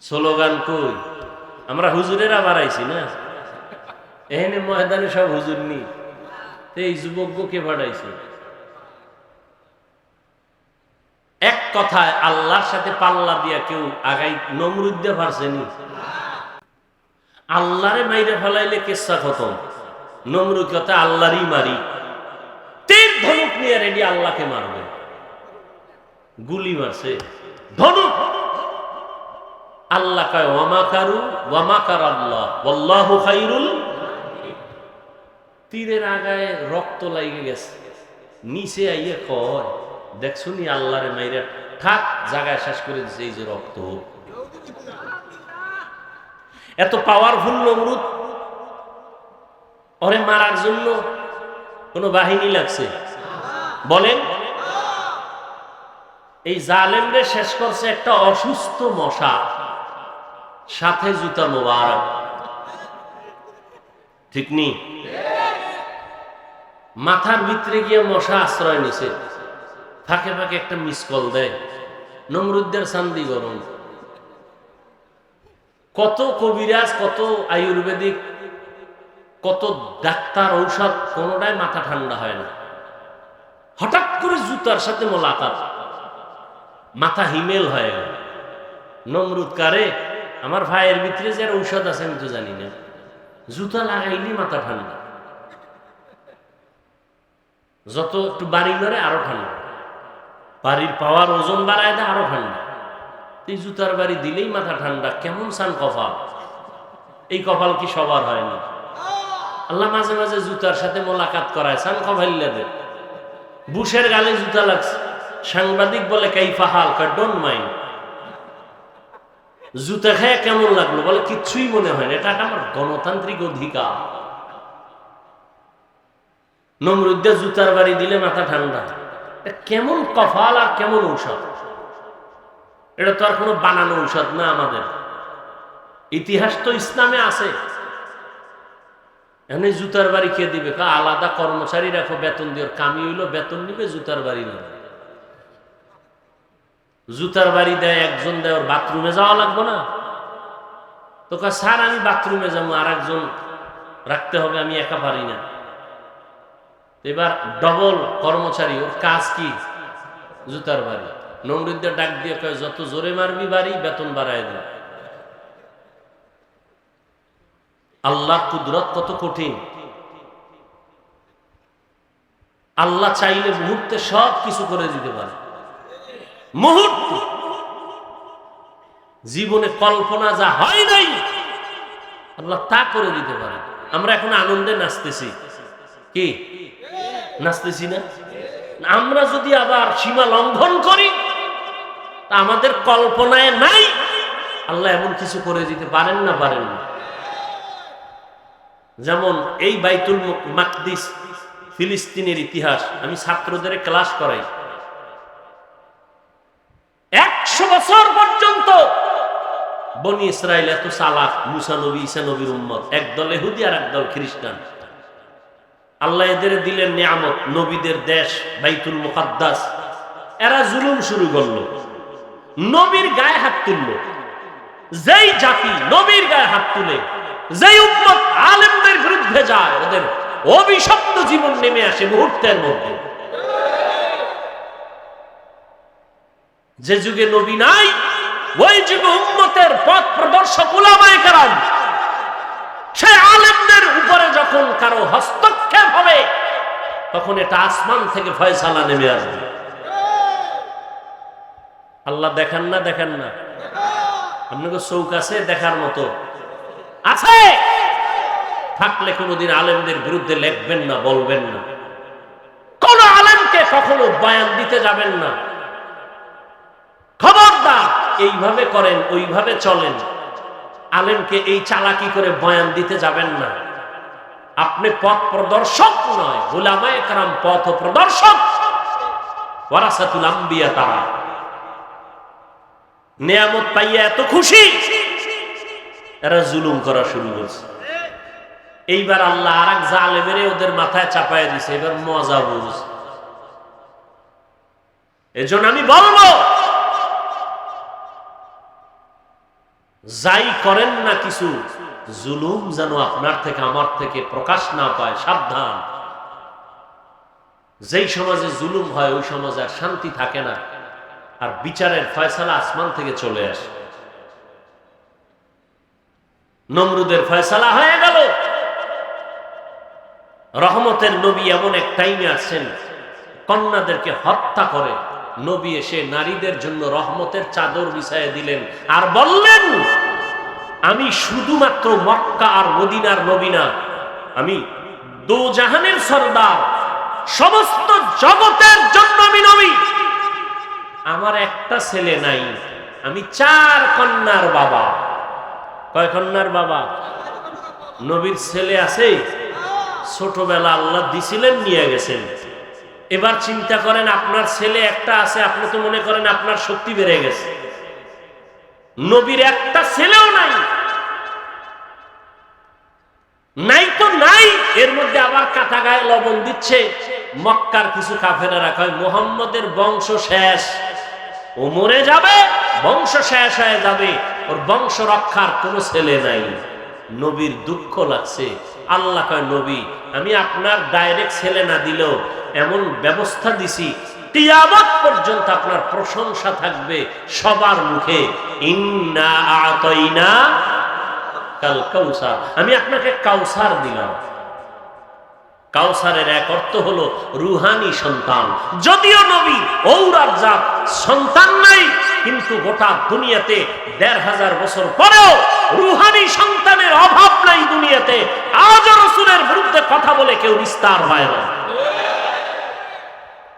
Slogan কই? আমরা হুজুরেরা বাড়াইছি না? এখানে ময়দানে সব হুজুর নি। এই যুবককে বাড়াইছে। এক কথায় আল্লাহর সাথে পাল্লা দিয়া কেউ আগাই নমরুদ দিয়ে পারছেনি আল্লাহরে মাইরে ফেলাইলে কেসা খতম? নমরুদ কথা আল্লাহরই মারি। তীর ধনুক নিয়ে রেডি আল্লাহকে মারবে। গুলি মারছে। ধনুক! আল্লাহ কয় ওয়ামাকারু ওয়ামাকার আল্লাহ ওয়াল্লাহু খাইরুল তীরের আগায় রক্ত লাগে গেছে। নিচে আইয়ে কয়, দেখছ নি, আল্লাহরে মাইরা ঠাক জায়গায় শেষ করে দিছে, এই যে রক্ত। এত পাওয়ারফুল নমরুদ। ওরে মারার জন্য কোন বাহিনী লাগছে? বলেন। এই জালেমরে শেষ করছে একটা অসুস্থ মশা। সাথে জুতা মোবারক। ঠিক নি? মাথার ভিতরে গিয়ে মশা আশ্রয় নিছে। ফাঁকে ফাঁকে একটা মিস কল দেয়। নমরুদ্দের শান্তি গরম। কত কবিরাজ, কত আয়ুর্বেদিক, কত ডাক্তার ঔষধ, কোনোটাই মাথা ঠান্ডা হয় না। হঠাৎ করে জুতার সাথে মোলাকাত। মাথা হিমেল হয়ে নমরুদ কারে? আমার ভাইয়ের ভিতরে যে ঔষধ আছে আমি তো জানি না। জুতা লাগাইলি মাথা ঠান্ডা। যত একটু বাড়ি ধরে আরও ঠান্ডা। বাড়ির পাওয়ার ওজন বাড়ায় দেয় আরও ঠান্ডা। এই জুতার বাড়ি দিলেই মাথা ঠান্ডা, কেমন সান কপাল? এই কপাল কি সবার হয় না? আল্লাহ মাঝে মাঝে জুতার সাথে মোলাকাত করায় সান কপাল্লাদের বুশের গালে জুতা লাগছে। সাংবাদিক বলে, কাইফা হাল ডোন্ট মাইন্ড। জুতা খায় কেমন লাগল? বলে, কিচ্ছুই মনে হয় না। এটা আমার গণতান্ত্রিক অধিকার। নমরুদ্দে জুতার বাড়ি দিলে মাথা ঠান্ডা। কেমন কফাল আর কেমন ঔষধ? এটা তো আর কোনো বানানো ঔষধ না আমাদের। ইতিহাস তো ইসলামে আছে। এমনি জুতার বাড়ি কে দিবে? আলাদা কর্মচারী রাখো, বেতন দিয়ে কামি হইল, বেতন নিবে, জুতার বাড়ি নেবে। জুতার বাড়ি দেয়, একজন দেয়, ওর বাথরুমে যাওয়া লাগবো না। তো স্যার আমি বাথরুমে যাব আর একজন রাখতে হবে, আমি একা পারি না। এবার ডবল কর্মচারী, ওর কাজ কি? জুতার বাড়ি। নমরুদ্দের ডাক দিয়ে কয়, যত জোরে মারবি বাড়ি, বেতন বাড়ায় দেয় আল্লাহ কুদরত কত কঠিন। আল্লাহ চাইলে মুহূর্তে সব কিছু করে দিতে পারে। মুহূর্ত। জীবনে কল্পনা যা হয় নাই, আল্লাহ তা করে দিতে পারে আমরা এখন আনন্দে নাচতেছি। কি? নাচতেছি না? আমরা যদি আবার সীমা লঙ্ঘন করি, তা আমাদের কল্পনায় নাই। আল্লাহ এমন কিছু করে দিতে পারেন না পারেন না। যেমন এই বাইতুল মাকদিস ফিলিস্তিনের ইতিহাস, আমি ছাত্রদের ক্লাস করাই। একশো বছর পর্যন্ত বনি ইসরায়েল এত সালাক মুসা নবী ইসা নবীর উম্মত। একদল এহুদি আর একদল খ্রিস্টান। আল্লাহ এদের দিলেন নিয়ামত, নবীদের দেশ বাইতুল মুকাদ্দাস। এরা জুলুম শুরু করল। নবীর গায়ে হাত তুললো। যেই জাতি নবীর গায়ে হাত তুলে, যেই উম্মত আলেমদের বিরুদ্ধে যায়, ওদের অভিশপ্ত জীবন নেমে আসে মুহূর্তের মধ্যে। যে যুগে নবী নাই, ওই যুগে উম্মতের পথ প্রদর্শক উলামায়ে কেরাম। সে আলেমদের উপরে যখন কারও হস্তক্ষেপ হবে, তখন এটা আসমান থেকে ফয়সালা নেমে আসবে। আল্লাহ দেখেন না দেখেন না। আপনাকে চৌক আছে দেখার মতো। আছে! থাকলে কোনোদিন আলেমদের বিরুদ্ধে লেখবেন না, বলবেন না। কোন আলেমকে কখনো বয়ান দিতে যাবেন না। খবরদার। এইভাবে করেন, ওইভাবে চলেন। আলেমকে এই চালাকি করে বয়ান দিতে যাবেন না। আপনি পথ প্রদর্শক নয় পথ প্রদর্শক। তারা। নিয়ামত পাইয়া এত খুশি, এরা জুলুম করা শুরু করছে। এইবার আল্লাহ আর এক জালেমেরে ওদের মাথায় চাপায় দিছে, এবার মজা বুঝ এজন্য আমি বলব যাই করেন না কিছু, জুলুম যেন আপনার থেকে, আমার থেকে প্রকাশ না পায়, সাবধান। যেই সমাজে জুলুম হয়, ওই সমাজে আর শান্তি থাকে না, আর বিচারের ফয়সালা আসমান থেকে চলে আসে। নমরুদের ফয়সালা হয়ে গেল। রহমতের নবী এমন এক টাইমে আসছেন, কন্যাদেরকে হত্যা করে নবী এসে নারীদের জন্য রহমতের চাদর বিছাইয়ে দিলেন আর বললেন, আমি শুধুমাত্র মক্কা আর মদিনার নবী না, আমি দো জাহানের সর্দার, সমস্ত জগতের জন্য আমি নবী। আমার একটা ছেলে নাই, আমি চার কন্যার বাবা। কয় কন্যার বাবা? নবীর ছেলে আছে, ছোটবেলা আল্লাহ দিছিলেন, নিয়ে গেছেন। এবার চিন্তা করেন, আপনার ছেলে একটা আছে, আপনি তো মনে করেন আপনার শক্তি বেড়ে গেছে। নবীর একটা ছেলেও নাই। নাই তো নাই, এর মধ্যে আবার কাঁথা গায়ে লবণ দিচ্ছে। মক্কার কিছু কাফেরা কয়, মোহাম্মদের বংশ শেষ। ও মরে যাবে, বংশ শেষ হয়ে যাবে। ওর বংশ রক্ষার কোনো ছেলে নাই। নবীর দুঃখ লাগছে। আল্লাহ কয়, নবী, আমি আপনার ডাইরেক্ট ছেলে না দিলেও এমন ব্যবস্থা দিছি তিয়ামত পর্যন্ত আপনার প্রশংসা থাকবে সবার মুখে। ইন্না আতইনা আমি আপনাকে কাউসার দিলাম। কাউসারের এক অর্থ হলো রুহানি সন্তান। যদিও নবী ঔরার জাত সন্তান নাই, কিন্তু গোটা দুনিয়াতে দেড় হাজার বছর পরেও রুহানি সন্তানের অভাব নাই দুনিয়াতে। আজও রসুলের বিরুদ্ধে কথা বলে কেউ বিস্তার হয় না।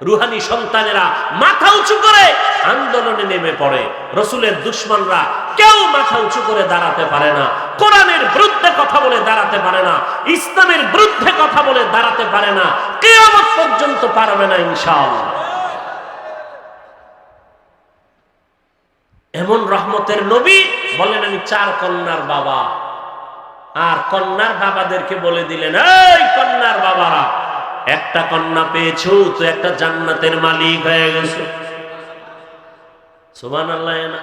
রুহানি সন্তানেরা মাথা উঁচু করে আন্দোলনে নেমে পড়ে। রসুলের দুশ্মনরা কেউ মাথা উঁচু করে দাঁড়াতে পারে না। কোরআনের বিরুদ্ধে কথা বলে দাঁড়াতে পারে না। ইসলামের বিরুদ্ধে কথা বলে দাঁড়াতে পারে না। কেয়ামত পর্যন্ত পারবে না ইনশাআল্লাহ। এমন রহমতের নবী বলেন, আমি চার কন্যার বাবা। আর কন্যার বাবাদেরকে বলে দিলেন, এই কন্যার বাবারা একটা কন্যা পেয়েছ, তো একটা জান্নাতের মালিক হয়ে গেছো। সুবান আল্লাহ না।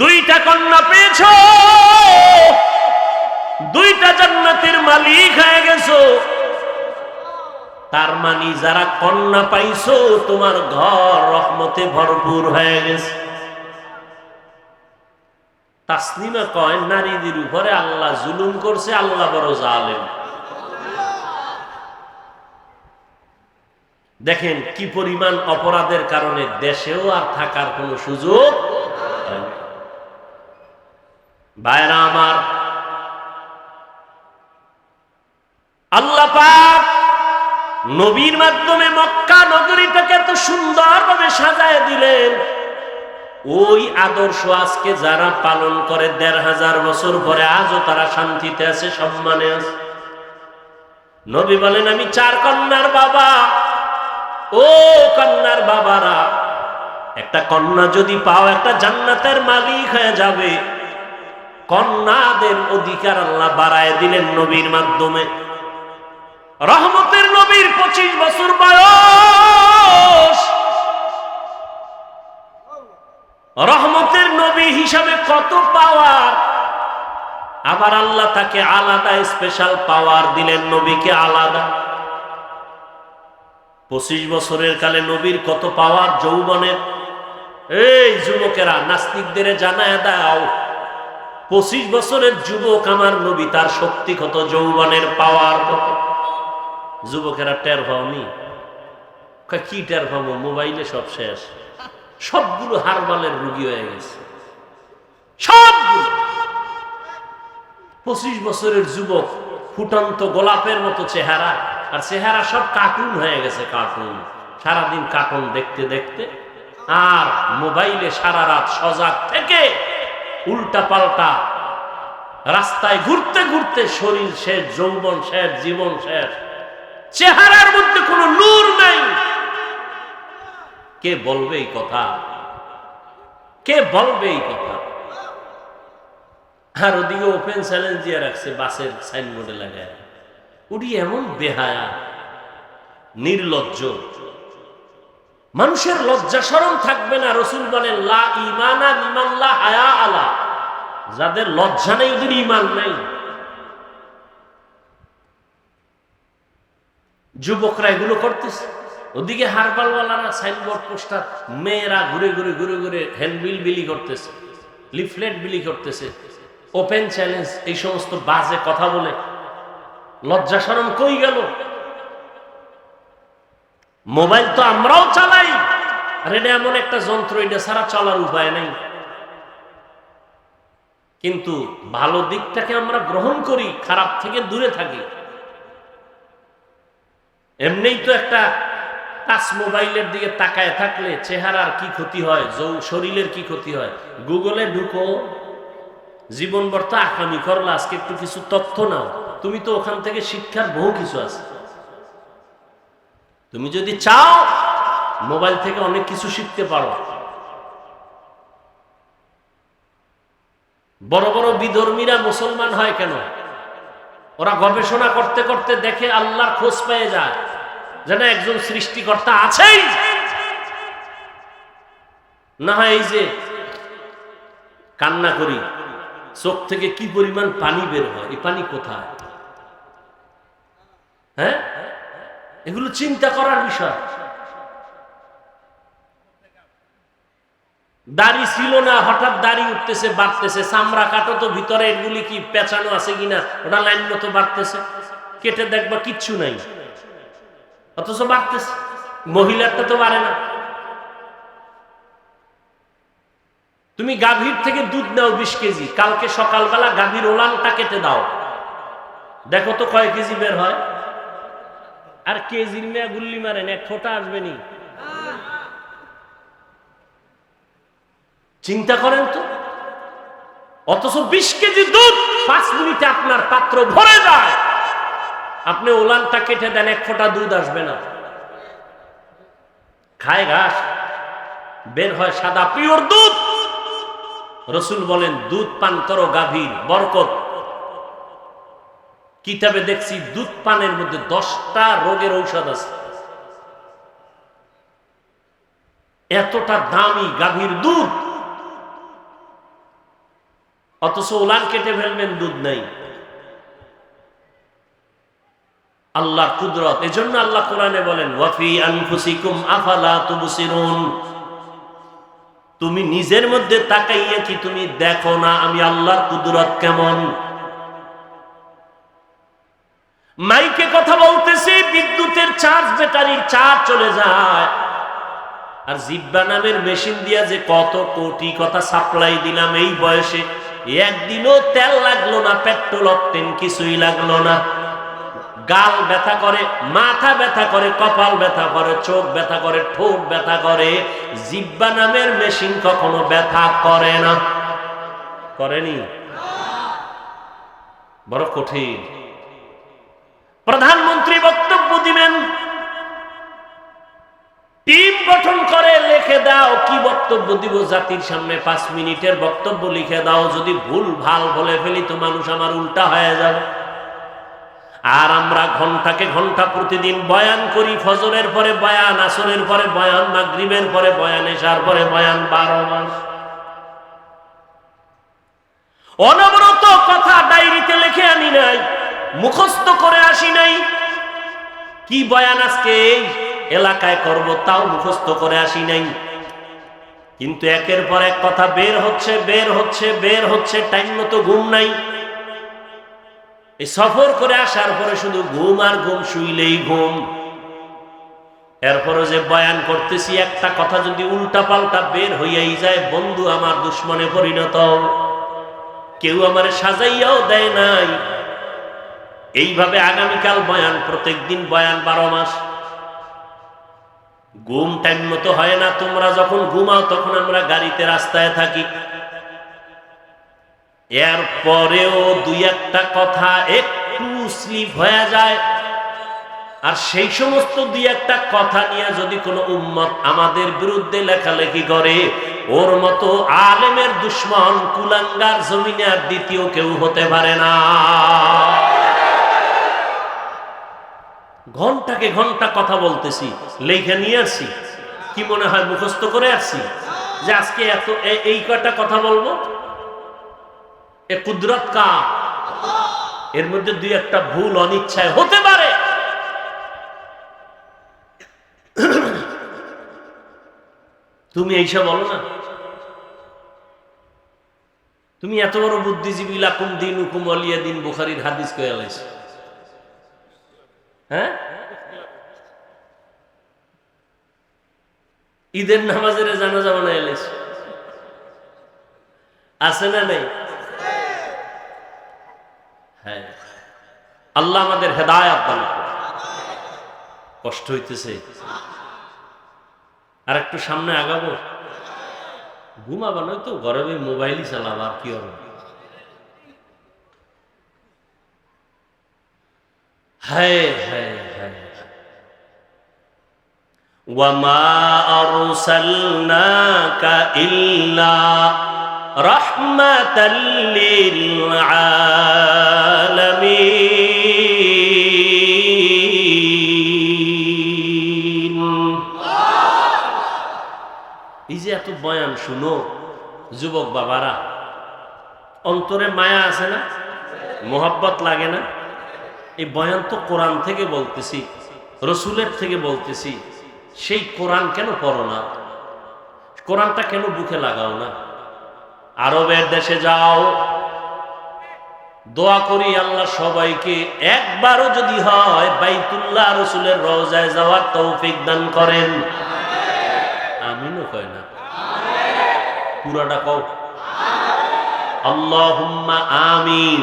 দুইটা কন্যা পেয়েছ, দুইটা জান্নাতের মালিক হয়ে গেছো। তার মানে যারা কন্যা পাইছো, তোমার ঘর রহমতে ভরপুর হয়ে গেছে। তাসলিমা কয়, নারীদের উপরে আল্লাহ জুলুম করছে, আল্লাহ বড় জালেম। দেখেন কি পরিমাণ অপরাধের কারণে দেশেও আর থাকার কোনো সুযোগ ভাইরা আমার, আল্লাহ নবীর মাধ্যমে মক্কা নগরীটাকে এত সুন্দরভাবে সাজায় দিলেন। ওই আদর্শ আজকে যারা পালন করে দেড় হাজার বছর পরে আজও তারা শান্তিতে আছে, সম্মানে আছে। নবী বলেন, আমি চার কন্যার বাবা। ও কন্যার বাবারা, একটা কন্যা যদি পাও, একটা জান্নাতের মালিক হয়ে যাবে। কন্যাদের অধিকার আল্লাহ বাড়ায় দিলেন নবীর মাধ্যমে। রহমতের নবীর পঁচিশ বছর বয়স। রহমতের নবী হিসাবে কত পাওয়ার? আবার আল্লাহ তাকে আলাদা স্পেশাল পাওয়ার দিলেন, নবীকে আলাদা। পঁচিশ বছরের কালে নবীর কত পাওয়ার যৌবনের এই যুবকেরা, নাস্তিকদের জানায় দাও, পঁচিশ বছরের যুবক আমার নবী, তার শক্তি কত, যৌবনের পাওয়ার কত? যুবকেরা, টের পাওনি? কি টের পাবো? মোবাইলে সব শেষ। সবগুলো হারবালের রুগী হয়ে গেছে। সবগুলো! পঁচিশ বছরের যুবক ফুটন্ত গোলাপের মতো চেহারা। আর চেহারা সব কার্টুন হয়ে গেছে কার্টুন সারাদিন কার্টুন দেখতে দেখতে। আর মোবাইলে সারা রাত সজাগ থেকে উল্টা পাল্টা রাস্তায় ঘুরতে ঘুরতে শরীর শেষ, যৌবন শেষ, জীবন শেষ। চেহারার মধ্যে কোনো নূর নাই। কে বলবে এই কথা? কে বলবে এই কথা? আর ওদিকে ওপেন চ্যালেঞ্জ দিয়ে রাখছে, বাসের সাইনবোর্ডে লাগায়। উনি এমন বেহায়া, নির্লজ্জ। মানুষের লজ্জা সরম থাকবে না, রসুল বলেন যাদের লজ্জা নেই, ওদের ইমান নাই। যুবকরা এগুলো করতেছে। ওদিকে হারবালওয়ালারা সাইনবোর্ড, পোস্টার, মেয়েরা ঘুরে ঘুরে ঘুরে ঘুরে হ্যান্ডবিল বিলি করতেছে, লিফলেট বিলি করতেছে, ওপেন চ্যালেঞ্জ, এই সমস্ত বাজে কথা বলে লজ্জা সরম কই গেল? মোবাইল তো আমরাও চালাই। আর এটা এমন একটা যন্ত্র, এটা ছাড়া চলার উপায় নাই। কিন্তু ভালো দিকটাকে আমরা গ্রহণ করি, খারাপ থেকে দূরে থাকি। এমনিই তো একটা টাচ মোবাইলের দিকে তাকায় থাকলে চেহারার কি ক্ষতি হয়, যৌ- শরীরের কি ক্ষতি হয়? গুগলে ঢুকো। জীবন বর্তা আকামি করলা, আজকে একটু কিছু তথ্য নাও। তুমি তো ওখান থেকে শিক্ষার বহু কিছু আছে। তুমি যদি চাও, মোবাইল থেকে অনেক কিছু শিখতে পারো। বড় বড় বিধর্মীরা মুসলমান হয় কেন? ওরা গবেষণা করতে করতে দেখে আল্লাহর খোঁজ পেয়ে যায় যেন একজন সৃষ্টিকর্তা আছেই। না হয় এই যে কান্না করি, চোখ থেকে কি পরিমাণ পানি বের হয়, এই পানি কোথায়? হ্যাঁ? এগুলো চিন্তা করার বিষয়। দাড়ি ছিল না, হঠাৎ দাড়ি উঠতেছে, বাড়তেছে। চামড়া কাটো তো ভিতরে, এগুলি কি পেঁচানো আছে কিনা? ওটা লাইন মতো বাড়তেছে। কেটে দেখবা কিচ্ছু নাই। অথচ বাড়তেছে। মহিলারটা তো বাড়ে না। তুমি গাভীর থেকে দুধ নাও বিশ কেজি। কালকে সকালবেলা গাভীর ওলানটা কেটে দাও। দেখো তো কয় কেজি বের হয়। আর কেজির মেয়া গুল্লি মারেন এক ফোঁটা আসবে নি? চিন্তা করেন তো। অথচ বিশ কেজি দুধ পাঁচ মিনিটে আপনার পাত্র ভরে যায়। আপনি ওলানটা কেটে দেন, এক ফোঁটা দুধ আসবে না। খায় ঘাস, বের হয় সাদা পিওর দুধ। রসুল বলেন, দুধ পান করো গাভীর, বরকত। কিতাবে দেখছি দুধ পানের মধ্যে দশটা রোগের ঔষধ আছে। এতটা দামি গাভীর দুধ। অথচ উলান কেটে ফেলবেন, দুধ নাই। আল্লাহর কুদরত। এজন্য আল্লাহ কোরআনে বলেন, ওয়াফি আনফুসিকুম আফালা তুবসিরুন? তুমি নিজের মধ্যে তাকাইয়া কি তুমি দেখো না আমি আল্লাহর কুদরত কেমন? মাইকে কথা বলতেছি, বিদ্যুতের চার্জ, ব্যাটারির চার্জ চলে যায়। আর জিব্বা নামের মেশিন দিয়া যে কত কোটি কথা সাপ্লাই দিলাম এই বয়সে, একদিনও তেল লাগল না, পেট্রোল অকটেন কিছুই লাগল না। গাল ব্যথা করে, মাথা ব্যথা করে, কপাল ব্যথা করে, চোখ ব্যথা করে, ঠোঁট ব্যথা করে, জিব্বা নামের মেশিন কখনো ব্যথা করে না। করেনি? বড় কঠিন। প্রধানমন্ত্রী বক্তব্য দিবেন। টিম গঠন করে লিখে দাও, কি বক্তব্য দিব জাতির সামনে পাঁচ মিনিটের বক্তব্য লিখে দাও, যদি ভুল ভালো বলে ফেলি তো মানুষ আমার উল্টা হয়ে যাবে। আর আমরা ঘন্টাকে ঘণ্টা প্রতিদিন বয়ান করি, ফজরের পরে বয়ান, আসরের পরে বয়ান, মাগরিবের পরে বয়ান এসার পরে বয়ান, বারো মাস। অনবরত কথা ডায়েরিতে লিখে আনি নাই। মুখস্থ করে আসি নাই। কি বয়ান আজকে এই? এলাকায় করব তাও মুখস্থ করে আসি নাই। কিন্তু একের পর এক কথা, বের হচ্ছে বের হচ্ছে বের হচ্ছে, টাইম মতো ঘুম নাই। এই সফর করে আসার পরে শুধু ঘুম আর ঘুম, শুইলেই ঘুম। এরপরে যে বয়ান করতেছি, একটা কথা যদি উল্টা পাল্টা বের হইয়াই যায়, বন্ধু আমার দুশ্মনে পরিণত। কেউ আমার সাজাইয়াও দেয় নাই। এইভাবে আগামীকাল বয়ান প্রত্যেক দিন বয়ান বারো মাস। ঘুম টাইম মতো হয় না, তোমরা যখন ঘুমাও তখন আমরা গাড়িতে রাস্তায় থাকি। এরপরেও দুই একটা কথা একটু স্লিপ হয়ে যায়। আর সেই সমস্ত দুই একটা কথা নিয়ে যদি কোনো উম্মত আমাদের বিরুদ্ধে লেখালেখি করে, ওর মতো আলেমের দুশ্মন কুলাঙ্গার জমিনে আর দ্বিতীয় কেউ হতে পারে না। ঘন্টাকে ঘণ্টা কথা বলতেছি লেখা নিয়ে আসছি কি মনে হয় মুখস্থ করে আসছি যে আজকে এত এই কয়টা কথা বলব? এ কুদরত কা এর মধ্যে দুই একটা ভুল, অনিচ্ছায় হতে পারে। তুমি এইসব বলো না। তুমি এত বড় বুদ্ধিজীবী, লাকুম দিন হুকুম অলিয়া দিন, বুখারির হাদিস কয়ে আলাইছ হ্যাঁ? ঈদের নামাজের জানা যাবে না এলাইছ আছে না নেই? হ্যাঁ। আল্লাহ আমাদের হেদায়াত দান কষ্ট হইতেছে। আর একটু সামনে আগাবো। ঘুমাবা নয় তো গরমে মোবাইলই চালাবো, আর কি হবে? হায় হায় হায় وما أرسلناك إلا رحمة للعالمين এই যে এত বয়ান শুনো যুবক বাবারা অন্তরে মায়া আছে না মোহাব্বত লাগে না এই বয়ান তো কোরআন থেকে বলতেছি, রসুলের থেকে বলতেছি, সেই কোরআন কেন পড়ো না? কোরআনটা কেন বুকে লাগাও না? আরবের দেশে যাও, দোয়া করি আল্লাহ সবাইকে, একবারও যদি হয় বাইতুল্লাহ রসুলের রওজায় যাওয়ার তৌফিক দান করেন। আমিনও কয় না? পুরাটা কও। আল্লাহুম্মা আমিন।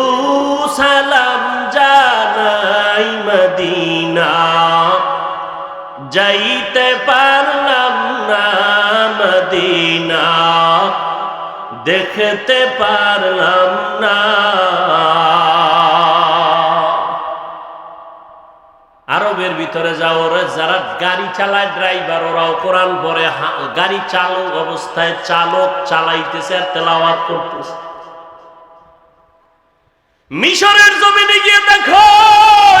মদিনা। যাইতে পারলাম না মদিনা। দেখতে পারলাম না। আরবের ভিতরে যাও যারা গাড়ি চালায় ড্রাইভার, ওরাও কোরআন পরে গাড়ি চালক অবস্থায় চালক চালাইতেছে আর তেলাওয়াত করতেছে। মিশরের জমিনে গিয়ে দেখো,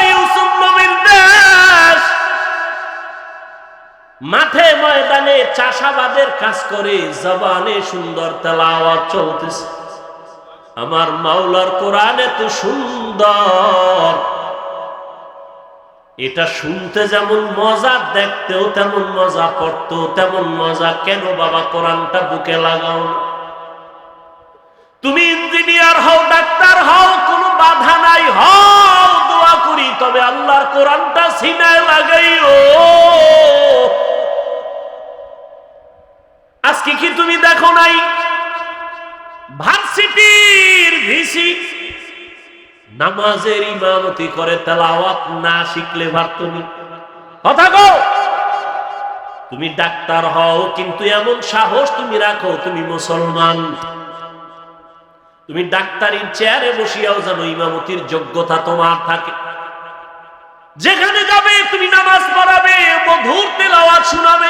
ইউসুফ নবীর দেশ। মাঠে ময়দানে চাষাবাদের কাজ করে জবানে সুন্দর তেলাওয়াত চলতেছে। আমার মাওলার কোরআন এত সুন্দর। এটা শুনতে যেমন মজা, দেখতেও তেমন মজা, পড়তেও তেমন মজা। কেন বাবা, কোরআনটা বুকে লাগাও না? তুমি ইঞ্জিনিয়ার হও, ডাক্তার হও, কোনো বাধা নাই, হও, দোয়া করি। তবে আল্লাহর কোরআনটা সিনায় লাগাইও। আজকে কি তুমি দেখো নাই? ভার্সিটির ভিসি নামাজের ইমামতি করে, তেলাওয়াত না শিখলে পারতনি কথা কো তুমি ডাক্তার হও, কিন্তু এমন সাহস তুমি রাখো, তুমি মুসলমান। তুমি ডাক্তারির চেয়ারে বসিয়াও জানো ইমামতির যোগ্যতা তোমার থাকে। যেখানে যাবে, তুমি নামাজ পড়াবে, মধুর তেলাওয়াত শোনাবে।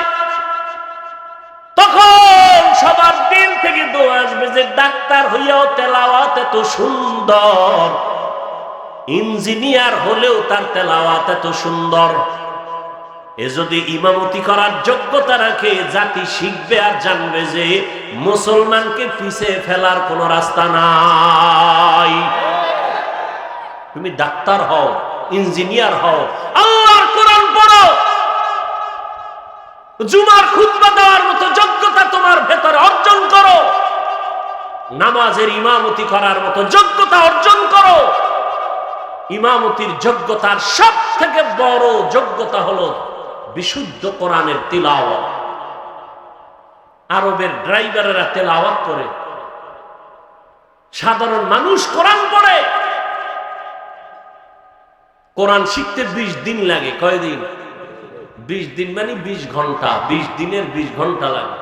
তখন সবার দিল থেকে দোয়া আসবে যে, ডাক্তার, হইয়াও তেলাওয়াত এত সুন্দর। ইঞ্জিনিয়ার হলেও তার তেলাওয়াত এত সুন্দর। এ যদি ইমামতি করার যোগ্যতা রাখে, জাতি শিখবে আর জানবে যে মুসলমানকে পিছে ফেলার কোনো রাস্তা নাই। তুমি ডাক্তার হও, ইঞ্জিনিয়ার হও, আল্লাহর কোরআন পড়ো। জুমার খুতবা দেওয়ার মতো যোগ্যতা তোমার ভেতরে অর্জন করো। নামাজের ইমামতি করার মতো যোগ্যতা অর্জন করো। ইমামতির যোগ্যতার সব থেকে বড় যোগ্যতা হলো বিশুদ্ধ কোরআনের তিলাওয়াত। আরবের ড্রাইভারেরা তেলাওয়াত করে। সাধারণ মানুষ কোরআন পড়ে। কোরআন শিখতে বিশ দিন লাগে, কয়দিন? বিশ দিন মানে বিশ ঘণ্টা, বিশ দিনের বিশ ঘণ্টা লাগে।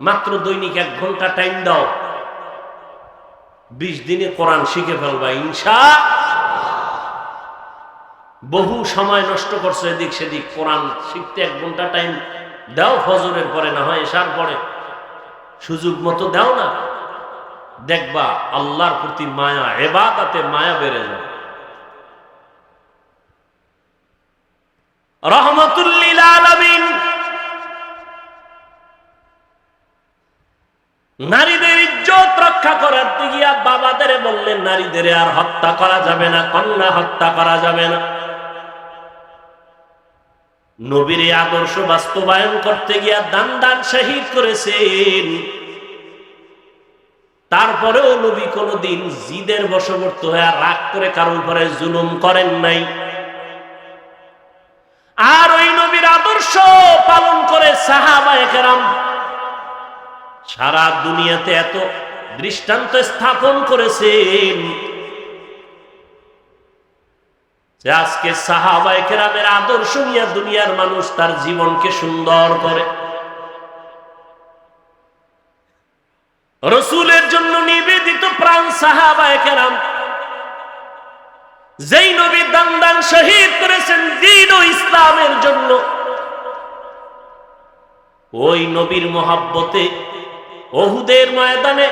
মাত্র দৈনিক এক ঘণ্টা টাইম দাও। বিশ দিনে কোরআন শিখে ফেলবা, ইনশা বহু সময় নষ্ট করছ এদিক সেদিক, কোরআন শিখতে এক ঘণ্টা টাইম দাও, ফজরের পরে না হয় এসার পরে। সুযোগ মতো দাও না। দেখবা আল্লাহর প্রতি মায়া, এবাদাতে মায়া বেড়ে যাবে নারীদের ইজ্জত রক্ষা করার গিয়া বাবাদের বললেন, নারীদের আর হত্যা করা যাবে না, কন্যা হত্যা করা যাবে না। নবীর আদর্শ বাস্তবায়ন করতে গিয়া দান দান শহীদ করেছেন। তারপরেও নবী কোনদিন জিদের বশবর্তী হয়ে রাগ করে কারও উপরে জুলুম করেন নাই। আর ওই নবীর আদর্শ পালন করে সাহাবা একরাম সারা দুনিয়াতে এত দৃষ্টান্ত স্থাপন করেছেন। যে আজকে সাহাবা একরামের আদর্শ নিয়ে দুনিয়ার মানুষ তার জীবনকে সুন্দর করে। রসুলের জন্য নিবেদিত প্রাণ সাহাবা একরাম। যেই নবী দান দান শহীদ করেছেন দিন ও ইসলামের জন্য। ওই নবীর মহাব্বতে, ওহুদের ময়দানে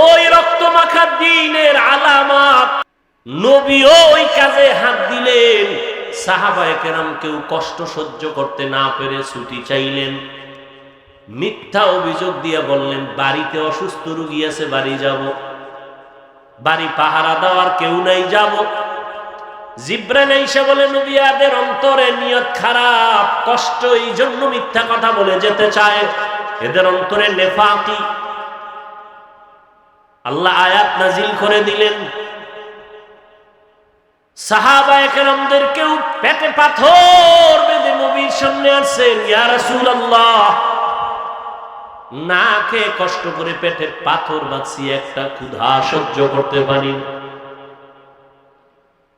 ওই রক্ত মাখা দিনের আলামাত নবীও ওই কাজে হাত দিলেন। সাহাবায়ে কেরাম কেউ কষ্ট সহ্য করতে না পেরে ছুটি চাইলেন। মিথ্যা অভিযোগ দিয়ে বললেন, বাড়িতে অসুস্থ রুগী আছে, বাড়ি যাব। বাড়ি পাহারা দেওয়ার কেউ নাই, যাব। বলে নবিয়াদের অন্তরে নিয়ত খারাপ, কষ্ট এই জন্য মিথ্যা কথা বলে যেতে চায়। এদের অন্তরে নেফাকি। আল্লাহ আয়াত নাজিল করে দিলেন। সাহাবা কেউ পাথর বেঁধে নবীর সামনে আসছেন পাথর বাঁচিয়ে একটা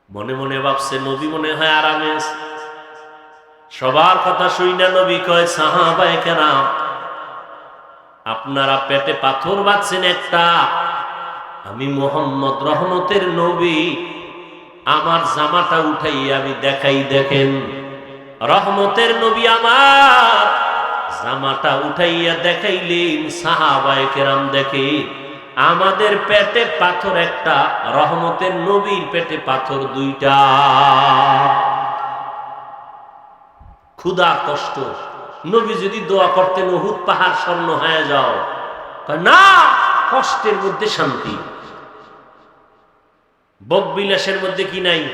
মনে মনে ভাবছে, নবী মনে হয় আরামে সবার কথা শুই না, নবী কয় সাহাবায়ে কেরাম আপনারা পেটে পাথর বাঁচছেন একটা, আমি মোহাম্মদ রহমতের নবী আমার জামাটা উঠাই আমি দেখাই, দেখেন। রহমতের নবী আমার জামাটা উঠাইয়া দেখাইলেন সাহাবায়ে কেরাম দেখে। আমাদের পেটে পাথর একটা, রহমতের নবীর পেটে পাথর দুইটা। ক্ষুদা কষ্ট। নবী যদি দোয়া করতেন, উহুদ পাহাড় স্বর্ণ হয়ে যাও। না, কষ্টের মধ্যে শান্তি। বক বিলাসের মধ্যে কি নাই?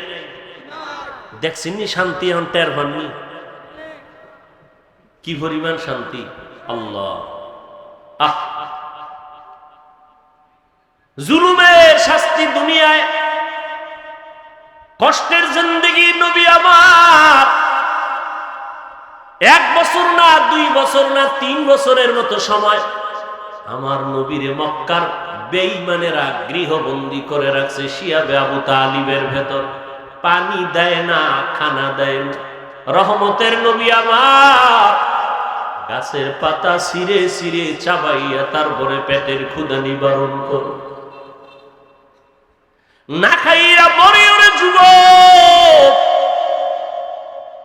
দেখছেন নি শান্তি এখন টের পাননি কি পরিমাণ শান্তি? আল্লাহ। আহ! জুলুমের শাস্তি দুনিয়ায়, কষ্টের জিন্দগি নবী আমার। এক বছর না, দুই বছর না, তিন বছরের মতো সময় আমার নবীরে মক্কার বেঈমানেরা গৃহবন্দী করে রাখছে শিয়াবে আবু তালিবের ভেতর। পানি দেয় না, খানা দেয় না। রহমতের নবী আমার গাছের পাতা সিরে সিরে চাবাইয়া তারপরে পেটের ক্ষুদা নিবারণ করো। না খাইয়া মরে ওরে যুবক।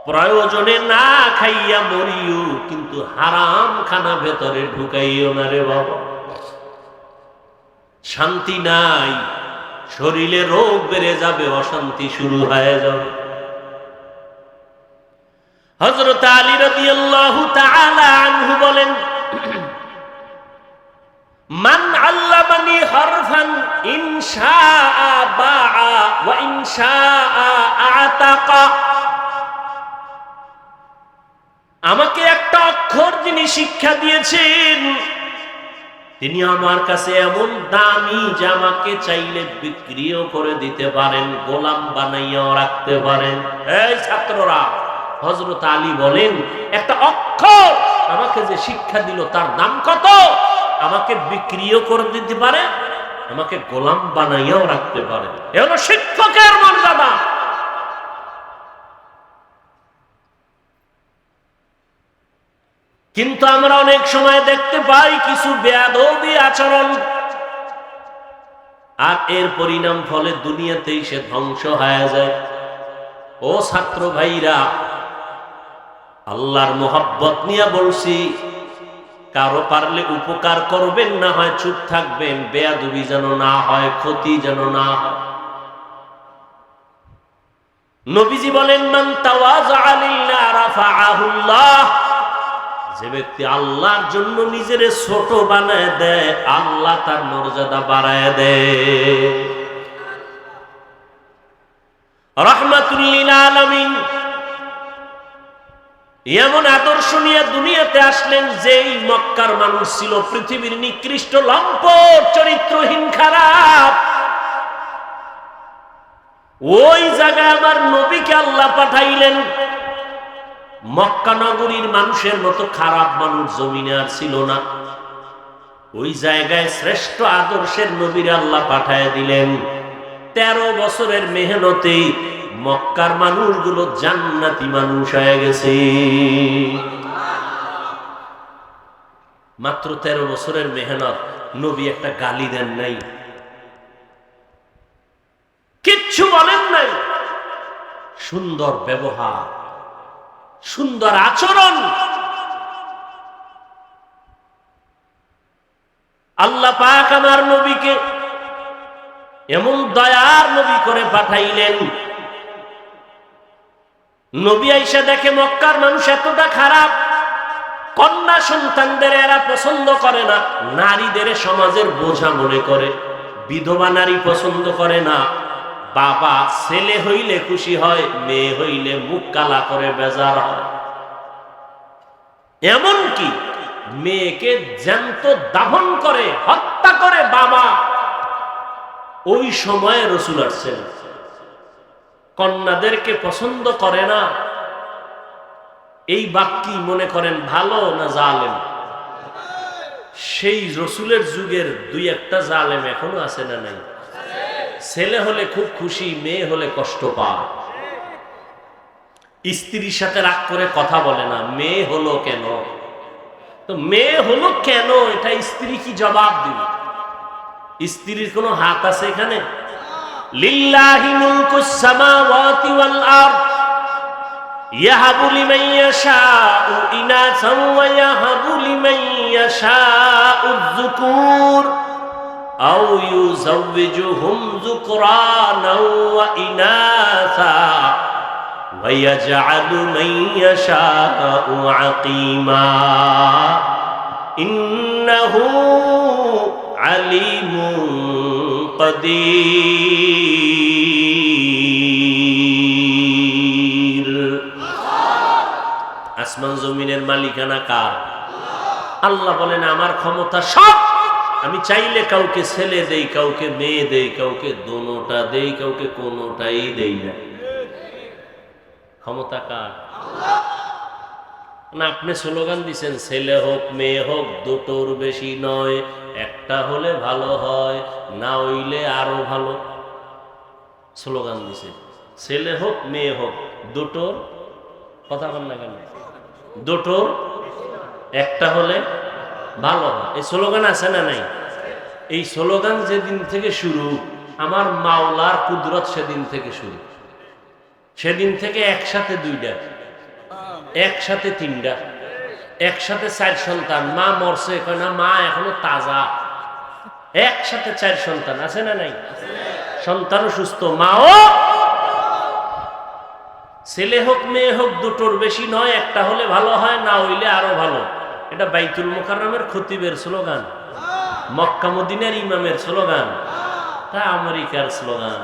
প্রয়োজনে না খাইয়া মরিও, কিন্তু হারাম খানা ভেতরে ঢুকাইও না রে বাবা। শান্তি নাই, শরীরে রোগ বেড়ে যাবে, অশান্তি শুরু হয়ে যাবে। হজরত আলী তাআলা আনহু বলেন, মান হরফান বাআ ওয়া আতাকা। আমাকে একটা অক্ষর যিনি শিক্ষা দিয়েছেন তিনি আমার কাছে এমন দামি যে আমাকে চাইলে বিক্রিও করে দিতে পারেন, গোলাম বানাইয়াও রাখতে পারেন। এই ছাত্ররা হজরত আলী বলেন, একটা অক্ষর আমাকে যে শিক্ষা দিল তার দাম কত? আমাকে বিক্রিও করে দিতে পারে, আমাকে গোলাম বানাইয়াও রাখতে পারে। এ হলো শিক্ষকের মর্যাদা। কিন্তু আমরা অনেক সময় দেখতে পাই কিছু বেয়াদবি আচরণ। আর এর পরিণাম ফলে দুনিয়াতেই সে ধ্বংস হয়ে যায়। ও ছাত্র ভাইরা, আল্লাহর মোহাব্বত নিয়ে বলছি, কারও পারলে উপকার করবেন না হয় চুপ থাকবেন, বেয়াদুবি যেন না হয়, ক্ষতি যেন না হয়। নবীজি বলেন, মান তাওয়াজা লিল্লাহ রাফাআহুল্লাহ। যে ব্যক্তি আল্লাহর জন্য নিজের ছোট বানায় দেয়, আল্লাহ তার মর্যাদা বাড়ায় দেয়। রহমাতুল্লিল এমন আদর্শ নিয়ে দুনিয়াতে আসলেন যেই মক্কার মানুষ ছিল পৃথিবীর নিকৃষ্ট লম্পট, চরিত্রহীন, খারাপ। ওই জায়গায় আমার নবীকে আল্লাহ পাঠাইলেন। মক্কা নগরীর মানুষের মতো খারাপ মানুষ জমিনে আর ছিল না। ওই জায়গায় শ্রেষ্ঠ আদর্শের নবীর আল্লাহ পাঠায় দিলেন। তেরো বছরের মেহনতেই মক্কার মানুষগুলো জান্নাতি মানুষ হয়ে গেছে। মাত্র তেরো বছরের মেহনত নবী একটা গালি দেন নাই। কিচ্ছু বলেন নাই। সুন্দর ব্যবহার। সুন্দর আচরণ। আল্লাহ পাক আমার নবীকে এমন দয়ার নবী করে পাঠাইলেন। নবী আইসা দেখে মক্কার মানুষ এতটা খারাপ, কন্যা সন্তানদের এরা পছন্দ করে না, নারীদের সমাজের বোঝা মনে করে, বিধবা নারী পছন্দ করে না। বাবা ছেলে হইলে খুশি হয়, মেয়ে হইলে মুখ কালা করে বেজার হয়। এমন কি মেয়েকে জ্যান্ত দাহন করে, হত্যা করে বাবা। ওই সময়ে রসুল আসছেন। কন্যাদেরকে পছন্দ করে না। এই বাক্যি মনে করেন, ভালো না জালেম? সেই রসুলের যুগের দুই একটা জালেম এখনও আছে না নাই? ছেলে হলে খুব খুশি, মেয়ে হলে কষ্ট পায়। স্ত্রীর সাথে রাগ করে কথা বলে না, মেয়ে হলো কেন? তো মেয়ে হলো কেন? এটা স্ত্রী কি জবাব দিবে? স্ত্রীর কোনো হাত আছে এখানে? লিল্লাহি ওয়াল আরদ আও ইউযাউযুহুম যুকরানাও ওয়া ইনাসা ওয়া ইয়াজআলু মান ইয়াশাউ আকীমা। ইন্নাহু আলিমুন কাদির। আসমান জমিনের মালিকানা কার? আল্লাহ বলেন, আমার ক্ষমতা সব আমি চাইলে কাউকে ছেলে দেই, কাউকে মেয়ে দেই, কাউকে দোনোটা দেই, কাউকে কোনোটাই দেই না। ক্ষমতা কার? না, আপনি স্লোগান দিচ্ছেন ছেলে হোক, মেয়ে হোক, দুটোর বেশি নয়, একটা হলে ভালো হয়, না হইলে আরও ভালো। স্লোগান দিছে, ছেলে হোক, মেয়ে হোক, দুটোর, কথা বল না কেন? দুটোর, একটা হলে ভালো এই স্লোগান আছে না নাই? এই স্লোগান যেদিন থেকে শুরু, আমার মাওলার কুদরত সেদিন থেকে শুরু। সেদিন থেকে একসাথে দুইটা, একসাথে তিনটা, একসাথে চার সন্তান। মা মরছে না, মা এখনও তাজা। একসাথে চার সন্তান, আছে না নাই? সন্তানও সুস্থ, মাও ছেলে হোক, মেয়ে হোক, দুটোর বেশি নয়, একটা হলে ভালো হয়, না হইলে আরও ভালো। এটা বাইতুল মোকাররমের খতিবের স্লোগান। মক্কা মদিনার ইমামের স্লোগান। তা আমেরিকার স্লোগান।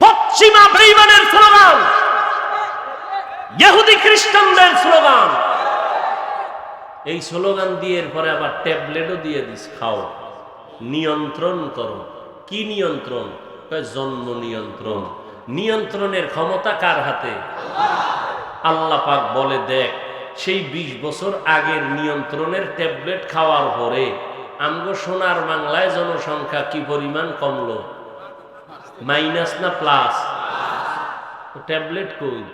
পশ্চিমা বেইমানের স্লোগান। ইহুদি খ্রিস্টানদের স্লোগান। এই স্লোগান দিয়ে এরপরে আবার ট্যাবলেটও দিয়ে দিস, খাও। নিয়ন্ত্রণ করো। কি নিয়ন্ত্রণ? জন্ম নিয়ন্ত্রণ। নিয়ন্ত্রণের ক্ষমতা কার হাতে? আল্লাহ পাক বলে দেখ। সেই ২০ বছর আগের নিয়ন্ত্রণের ট্যাবলেট খাওয়ার পরে আমগো সোনার বাংলায় জনসংখ্যা কি পরিমাণ কমল? মাইনাস না প্লাস? ট্যাবলেট কই?